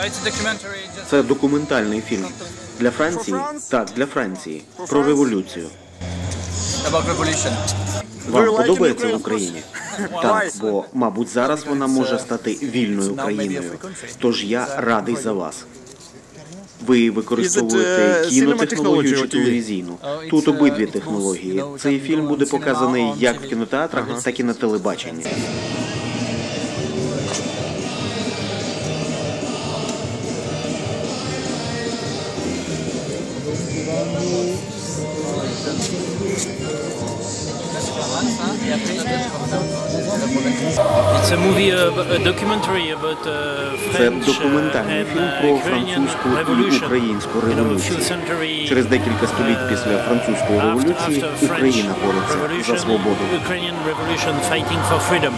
Uh, It's a documentary just Це документальний фільм для Франції. Так, для Франції про революцію. About revolution. Вам подобається в Україні? Так, бо мабуть зараз вона може стати вільною країною. Тож я радий за вас. Ви використовуєте кінотехнологію чи телевізійну. Тут обидві технології. Цей фільм буде показаний як в кінотеатрах, так і на телебаченні. It's a movie, a documentary about Це документальний фільм про французьку і українську You революцію. Через декілька століть після французької революції Україна бореться за свободу. For freedom.